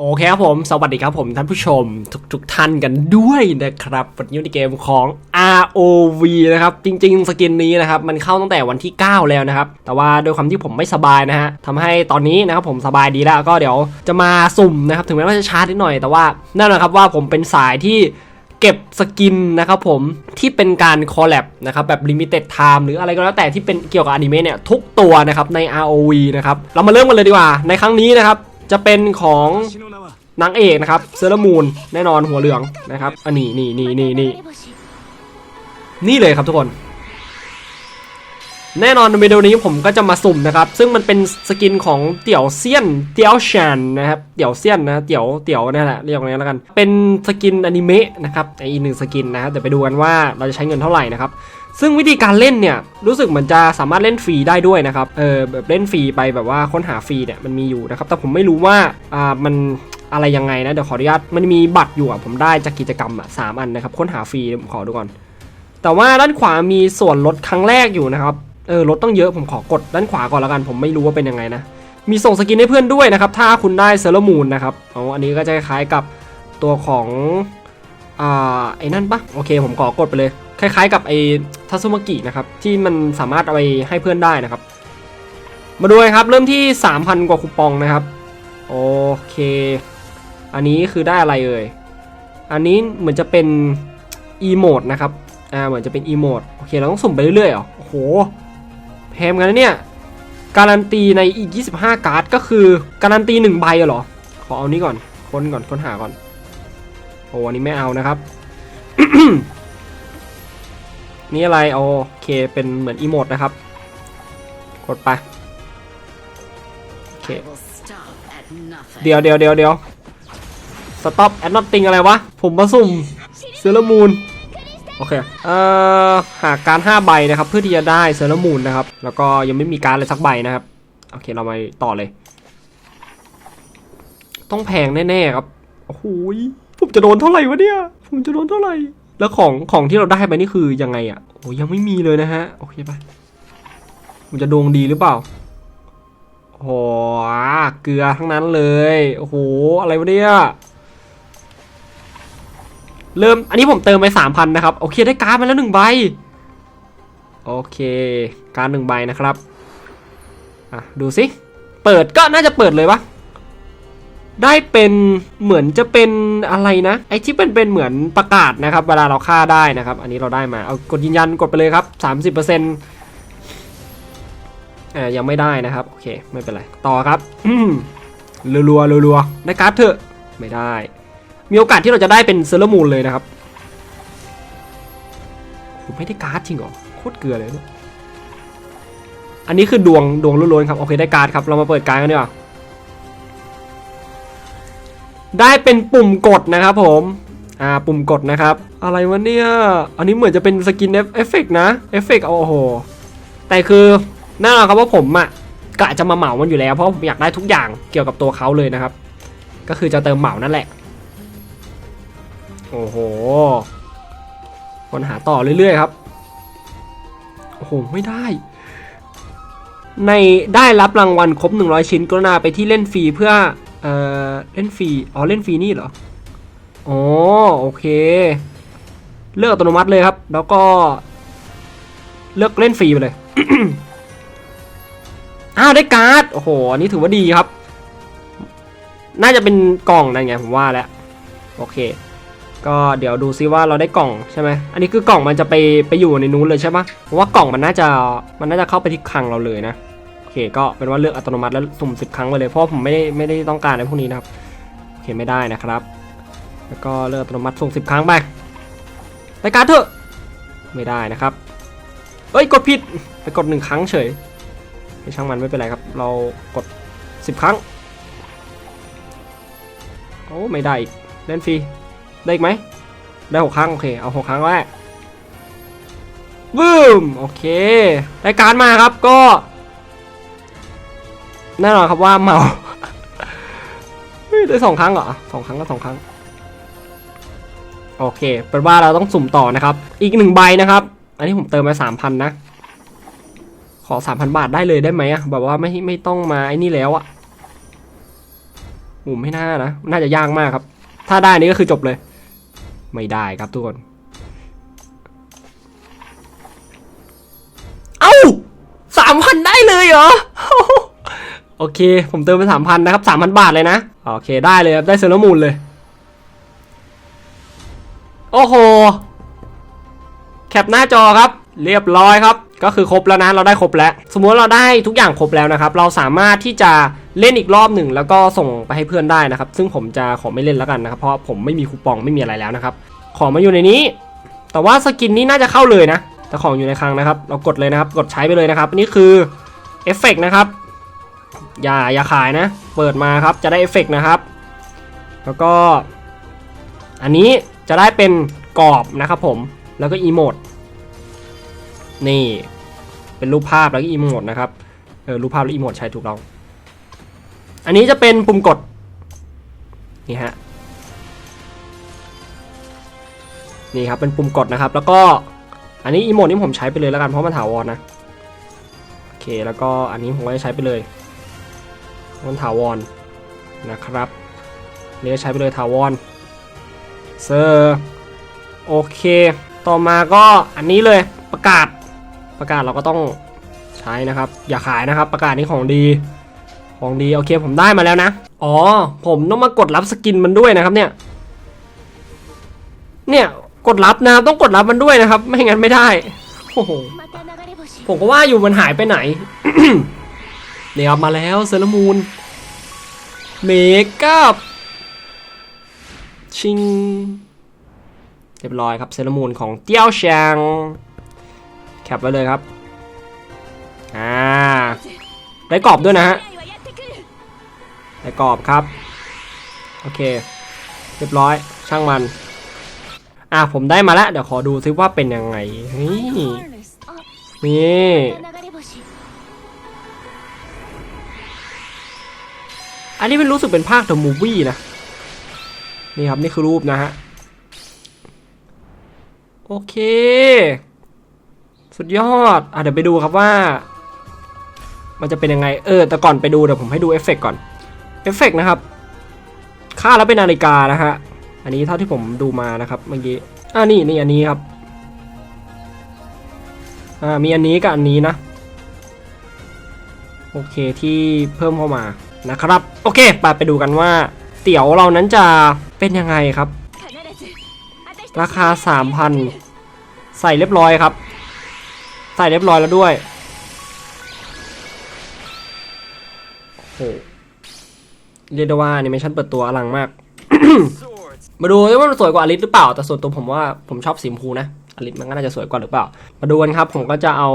โอเคครับผม สวัสดีครับผมท่านผู้ชมทุกทุกๆท่านกันด้วยนะครับวันนี้ในเกมของ ROV นะครับ จริง ๆ สกินนี้นะครับ มันเข้าตั้งแต่วันที่ 9 แล้วนะครับ แต่ว่าด้วยความที่ผมไม่สบายนะฮะทำให้ตอนนี้นะครับผมสบายดีแล้วก็เดี๋ยวจะมาสุ่มนะครับ ถึงแม้ว่าจะช้านิดหน่อยแต่ว่าแน่นอนครับว่าผมเป็นสายที่เก็บสกินนะครับผมที่เป็นการคอลแลบนะครับแบบ limited time หรืออะไรก็แล้วแต่ที่เป็นเกี่ยวกับอนิเมะเนี่ยทุกตัวนะครับใน ROV นะครับเรามาเริ่มกันเลยดีกว่าในครั้งนี้นะครับ จะเป็นของนางเอกนะครับเซเลมูนแน่นอนหัวเหลืองนะครับอันนี้นี่นี่นี่นี่นี่เลยครับทุกคน แน่นอนในวิดีโอนี้ผมก็จะมาสุ่มนะครับ ซึ่งมันเป็นสกินของเตี่ยวเซียนเตี่ยวชันนะครับเตี่ยวเซียนนะเตี่ยวเตี่ยวนี่แหละเรียกอย่างนี้แล้วกัน เป็นสกินอนิเมะนะครับไอีกหนึ่งสกินนะครับเดี๋ยวไปดูกันว่าเราจะใช้เงินเท่าไหร่นะครับซึ่งวิธีการเล่นเนี่ยรู้สึกเหมือนจะสามารถเล่นฟรีได้ด้วยนะครับเออแบบเล่นฟรีไปแบบว่าค้นหาฟรีเนี่ยมันมีอยู่นะครับแต่ผมไม่รู้ว่าอ่ามันอะไรยังไงนะเดี๋ยวขออนุญาตมันมีบัตรอยู่อะผมได้จากกิจกรรมอะสามอันนะครับค้นหาฟรีผมขอดูก่อนแต่ว่าด้านขวามีส่วนลดครั้งแรกอยู่นะครับ เออลดต้องเยอะผมขอกดด้านขวาก่อนแล้วกัน ผมไม่รู้ว่าเป็นยังไงนะ มีส่งสกินให้เพื่อนด้วยนะครับ ถ้าคุณได้เซเลมูนนะครับอ๋ออันนี้ก็จะคล้ายกับตัวของอ่าไอ้นั่นปะโอเค ผมขอกดไปเลย คล้ายๆ กับไอ้ทัซุมากินะครับที่มันสามารถเอาไปให้เพื่อนได้นะครับ มาดูครับเริ่มที่ 3,000 กว่าคูปองนะครับโอเค อันนี้คือได้อะไรเอ่ยอันนี้เหมือนจะเป็นอีโมดนะครับอ่าเหมือนจะเป็นอีโมดโอเคเราต้องสุ่มไปเรื่อยๆเหรอโอ้โห แพงกันนะเนี่ย การันตีในอีก 25 การ์ดก็คือการันตี 1 ใบเหรอ ขอเอานี้ก่อนค้นก่อนค้นหาก่อน โอ้อันนี้ไม่เอานะครับ นี่อะไรโอเคเป็นเหมือนอีโมดนะครับ กดไป โอเค เดี๋ยวเดี๋ยวเดี๋ยวเดี๋ยวสต็อปแอดนอตติงอะไรวะ ผมมาสุ่มเซเลมูน โอเค เอ่อ หาการ5ใบนะครับ เพื่อที่จะได้เซเลมูนนะครับ แล้วก็ยังไม่มีการเลยสักใบนะครับ โอเค เรามาต่อเลย ต้องแพงแน่ๆครับ โอ้โหยผมจะโดนเท่าไหร่วะเนี่ย ผมจะโดนเท่าไหร่ แล้วของของที่เราได้ไปนี่คือยังไงอะ่ะ โอ้ยังไม่มีเลยนะฮะ โอเคไป ผมจะดวงดีหรือเปล่าโอ้โหเกลือทั้งนั้นเลย โอ้โห อะไรวะเนี่ย เริ่มอันนี้ผมเติมไป3,000นนะครับ โอเคได้การ์ดมาแล้วหนึ่งใบ โอเค การ์ดหนึ่งใบนะครับอะดูสิ เปิดก็น่าจะเปิดเลยปะได้เป็นเหมือนจะเป็นอะไรนะไอที่เป็นเป็นเหมือนประกาศนะครับ เวลาเราฆ่าได้นะครับ อันนี้เราได้มาเอากดยืนยันกดไปเลยครับ 30%อ่ายังไม่ได้นะครับ โอเค ไม่เป็นไร ต่อครับ อืมรัวๆรัวๆได้การ์ดเถอะ ไม่ได้ มีโอกาสที่เราจะได้เป็นเซเลอร์มูนเลยนะครับโหไม่ได้การ์ดจริงหรอโคตรเกลือเลยเนี่ยอันนี้คือดวงดวงล้วนๆครับโอเคได้การ์ดครับเรามาเปิดการ์ดกันดีกว่าได้เป็นปุ่มกดนะครับผมอ่าปุ่มกดนะครับ อะไรวะเนี่ยอันนี้เหมือนจะเป็นสกินเอฟเฟกต์นะเอฟเฟกต์โอ้โหแต่คือน่าครับว่าผมอะกะจะมาเหมามันอยู่แล้วเพราะผมอยากได้ทุกอย่างเกี่ยวกับตัวเขาเลยนะครับ ก็คือจะเติมเหมานั่นแหละ โอ้โห คนหาต่อเรื่อยๆครับ โอ้โห ไม่ได้ ในได้รับรางวัลครบ 100 ชิ้นกรุณาไปที่เล่นฟรีเพื่อ เอ่อ เล่นฟรี อ๋อ เล่นฟรีนี่เหรอ อ๋อ โอเค เลือกอัตโนมัติเลยครับ แล้วก็ เลือกเล่นฟรีไปเลย อ้าว ได้การ์ด โอ้โห อันนี้ถือว่าดีครับ น่าจะเป็นกล่องนั่นไงผมว่าแล้ว โอเค ก็เดี๋ยวดูซิว่าเราได้กล่องใช่ไหมอันนี้คือกล่องมันจะไปไปอยู่ในนู้นเลยใช่ปะเพราะว่ากล่องมันน่าจะมันน่าจะเข้าไปที่คลังเราเลยนะโอเคก็เป็นว่าเลือกอัตโนมัติแล้วสุ่มสิบครั้งไปเลยเพราะผมไม่ได้ไม่ได้ต้องการในพวกนี้นะครับโอเคไม่ได้นะครับ แล้วก็เลือกอัตโนมัติส่งสิบครั้งไปรายการดเถอะไม่ได้นะครับเอ้ยกดผิดไปกดหนึ่งครั้งเฉยไม่ช่างมันไม่เป็นไรครับ เรากดสิบครั้งโอ้ไม่ได้อีกเล่นฟรี ได้อีกไหม ได้หกครั้งโอเค เอาหกครั้งแรกบึ้มโอเค รายการมาครับก็แน่นอนครับว่าเมาได้สองครั้งเหรอสองครั้งก็สองครั้ง โอเคเป็นว่าเราต้องสุ่มต่อนะครับ อีกหนึ่งใบนะครับ อันนี้ผมเติมมาสามพันนะ ขอสามพันบาทได้เลยได้ไหมอะแบบว่าไม่ไม่ต้องมาไอ้นี่แล้วอะโอ้ไม่น่านะ น่าจะยากมากครับ ถ้าได้นี่ก็คือจบเลย ไม่ได้ครับทุกคน เอ้าสามพันได้เลยเหรอ โอเค ผมเติมไปสามพันนะครับสามพันบาทเลยนะ โอเคได้เลยครับได้เซอร์มูลเลย โอ้โห แคปหน้าจอครับ เรียบร้อยครับ ก็คือครบแล้วนะเราได้ครบแล้ว สมมติเราได้ทุกอย่างครบแล้วนะครับ เราสามารถที่จะเล่นอีกรอบหนึ่งแล้วก็ส่งไปให้เพื่อนได้นะครับ ซึ่งผมจะขอไม่เล่นแล้วกันนะครับ เพราะผมไม่มีคูปองไม่มีอะไรแล้วนะครับ ของมาอยู่ในนี้ แต่ว่าสกินนี้น่าจะเข้าเลยนะ แต่ของอยู่ในคลังนะครับ เรากดเลยนะครับ กดใช้ไปเลยนะครับ นี่คือเอฟเฟกต์นะครับ อย่าอย่าขายนะ เปิดมาครับ จะได้เอฟเฟกต์นะครับ แล้วก็ อันนี้จะได้เป็นกรอบนะครับผม แล้วก็อีโมดนี่ เป็นรูปภาพแล้วก็อีโมดนะครับเออรูปภาพและอีโมดใช้ถูกต้องอันนี้จะเป็นปุ่มกดนี่ฮะนี่ครับเป็นปุ่มกดนะครับ แล้วก็อันนี้อีโมดนี่ผมใช้ไปเลยแล้วกันเพราะมันถาวรนะโอเคแล้วก็อันนี้ผมก็จะใช้ไปเลยมันถาวรนะครับนี่ก็ใช้ไปเลยถาวรเซอร์โอเค ต่อมาก็อันนี้เลยประกาศ ประกาศเราก็ต้องใช้นะครับ อย่าขายนะครับ ประกาศนี้ของดี ของดีโอเคผมได้มาแล้วนะ อ๋อ ผมต้องมากดรับสกินมันด้วยนะครับเนี่ย เนี่ยกดรับนะครับต้องกดรับมันด้วยนะครับ ไม่งั้นไม่ได้โอ้โหผมก็ว่าอยู่มันหายไปไหนเนี่ยมาแล้วเซรามูนเมกัพชิงเรียบร้อยครับเซรามูนของเตี้ยวแชง แคปไว้เลยครับ อ่า ได้กรอบด้วยนะฮะ ได้กรอบครับ โอเค เรียบร้อย ช่างมัน อ่าผมได้มาแล้ว เดี๋ยวขอดูซิว่าเป็นยังไง นี่นี่อันนี้เป็นรู้สึกเป็นภาคเดอะมูวี่นะ นี่ครับ นี่คือรูปนะฮะ โอเค สุดยอดอะเดี๋ยวไปดูครับว่า มันจะเป็นยังไง เออ แต่ก่อนไปดูเดี๋ยวผมให้ดูเอฟเฟกก่อน เอฟเฟกนะครับ ค่าแล้วเป็นนาฬิกานะฮะ อันนี้เท่าที่ผมดูมานะครับเมื่อกี้ อ่านี่นี่อันนี้ครับ อ่า มีอันนี้กับอันนี้นะ โอเคที่เพิ่มเข้ามานะครับ โอเค ไปไปดูกันว่า เตี๋ยวเรานั้นจะเป็นยังไงครับ ราคา 3,000 ใส่เรียบร้อยครับ ใส่เรียบร้อยแล้วด้วยโอ้เรียกได้ว่านี่ยไม่ชั่นเปิดตัวอลังมาก มาดูว่ามันสวยกว่าอลิสหรือเปล่า แต่ส่วนตัวผมว่าผมชอบสีชมพูนะอลิสมันก็น่าจะสวยกว่าหรือเปล่า มาดูกันครับ ผมก็จะเอา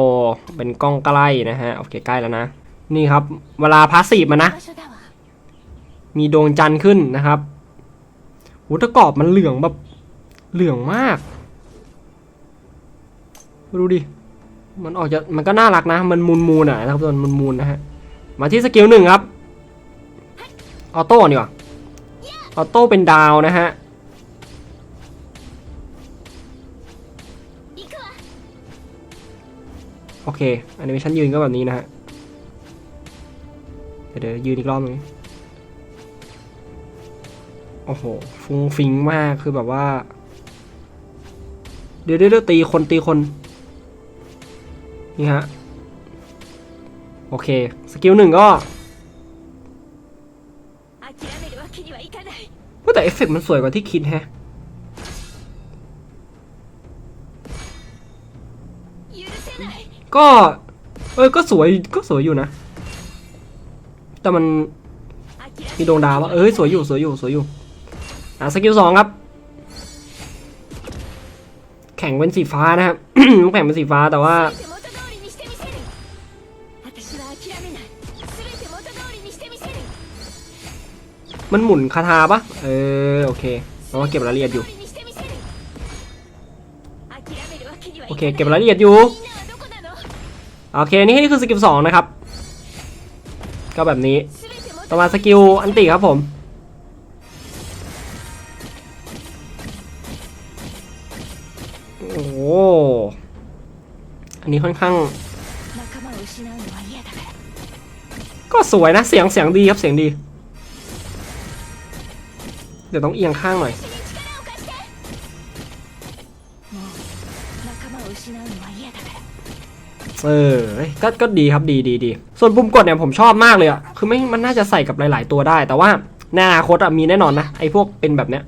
เป็นกล้องใกล้นะฮะโอเคใกล้แล้วนะ นี่ครับ เวลาพาสซีฟมานะ มีดวงจันทร์ขึ้นนะครับวุฒกรอบมันเหลืองแบบเหลืองมากมาดูดิ มันออกจะมันก็น่ารักนะ มันมูนมูนอะนะครับมันมูนนะฮะ มาที่สกิลหนึ่งครับ ออโต้ดีกว่า ออโต้เป็นดาวนะฮะ โอเคอันนี้ชั้นยืนก็แบบนี้นะฮะ เดี๋ยวยืนอีกรอบนึงโอ้โห ฟุ้งฟิงมาก คือแบบว่า เดี๋ยวเดี๋ยวตีคนตีคน นี่ฮะ โอเค สกิลหนึ่งก็ว่าแต่เอฟเฟกมันสวยกว่าที่คิดแฮะก็เอ้ยก็สวยก็สวยอยู่นะ แต่มันมีดวงดาวว่าเอ้ยสวยอยู่สวยอยู่สวยอยู่อะสกิลสองครับ แข่งเป็นสีฟ้านะครับ แข่งเป็นสีฟ้าแต่ว่า มันหมุนคาถาปะเออโอเคเราเก็บรายละเอียดอยู่ โอเค เก็บรายละเอียดอยู่ โอเค นี่นี่คือสกิลสองนะครับ ก็แบบนี้ ต่อมาสกิลอันติครับผม โอ้อันนี้ค่อนข้าง ก็สวยนะ เสียงเสียงดีครับ เสียงดี เดี๋ยวต้องเอียงข้างหน่อย เออก็ก็ดีครับดีดีดีส่วนปุ่มกดเนี่ยผมชอบมากเลยอะคือไม่มันน่าจะใส่กับหลาย ๆ ตัวได้ แต่ว่าในอนาคตอะมีแน่นอนนะไอ้พวกเป็นแบบเนี้ย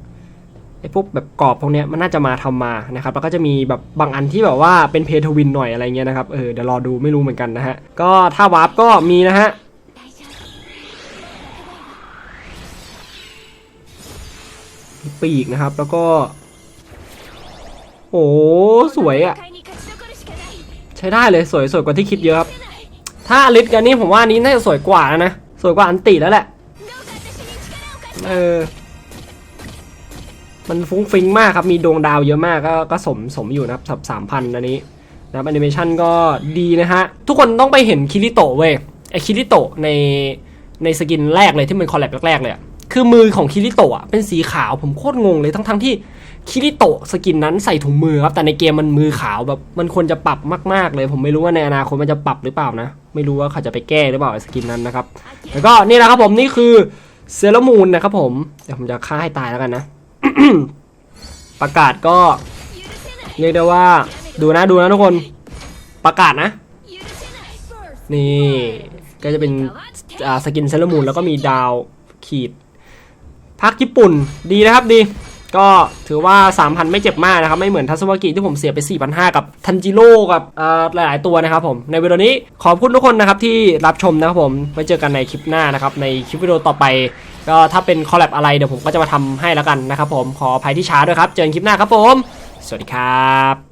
ไอ้พวกแบบกรอบพวกเนี้ยมันน่าจะมาทำมานะครับแล้วก็จะมีแบบบางอันที่แบบว่าเป็นเพทวินหน่อยอะไรเงี้ยนะครับเออเดี๋ยวรอดูไม่รู้เหมือนกันนะฮะก็ถ้าวาร์ปก็มีนะฮะ ปีกนะครับ แล้วก็ โอ้สวยอะใช้ได้เลยสวยสวยกว่าที่คิดเยอะครับ ถ้าลิทกันนี่ผมว่านี้น่าจะสวยกว่านะ สวยกว่าอันติแล้วแหละ เออ มันฟุ้งฟิ้งมากครับ มีดวงดาวเยอะมากก็ก็สมสมอยู่นะครับสามพันอันนี้นะแอนิเมชันก็ดีนะฮะ ทุกคนต้องไปเห็นคิริโตะเว้ยไอคิริโตะในในสกินแรกเลยที่มันคอลแลบแรกเลยอะ คือมือของคิริโตะเป็นสีขาวผมโคตรงงเลยทั้งทั้งที่คิริโตะสกินนั้นใส่ถุงมือครับ แต่ในเกมมันมือขาวแบบมันควรจะปรับมากๆเลย ผมไม่รู้ว่าในอนาคตมันจะปรับหรือเปล่านะ ไม่รู้ว่าเขาจะไปแก้หรือเปล่าสกินนั้นนะครับแล้วก็นี่นะครับผมนี่คือเซเลมูนนะครับผมเดี๋ยวผมจะฆ่าให้ตายแล้วกันนะ ประกาศก็เรียกได้ว่าดูนะดูนะทุกคนประกาศนะ นี่ก็จะเป็นสกินเซเลมูนแล้วก็มีดาวขีด พักญี่ปุ่นดีนะครับดี ก็ถือว่า 3,000 ไม่เจ็บมากนะครับ ไม่เหมือนทัศวกิที่ผมเสียไป 4,500 กับทันจิโร่กับหลาย ๆ ตัวนะครับผมในวิดีโอนี้ขอบคุณทุกคนนะครับที่รับชมนะครับผมไว้เจอกันในคลิปหน้านะครับในคลิปวิดีโอต่อไป ก็ถ้าเป็นคอลแลบอะไรเดี๋ยวผมก็จะมาทำให้แล้วกันนะครับผมขออภัยที่ช้าด้วยครับเจอกันคลิปหน้าครับผม สวัสดีครับ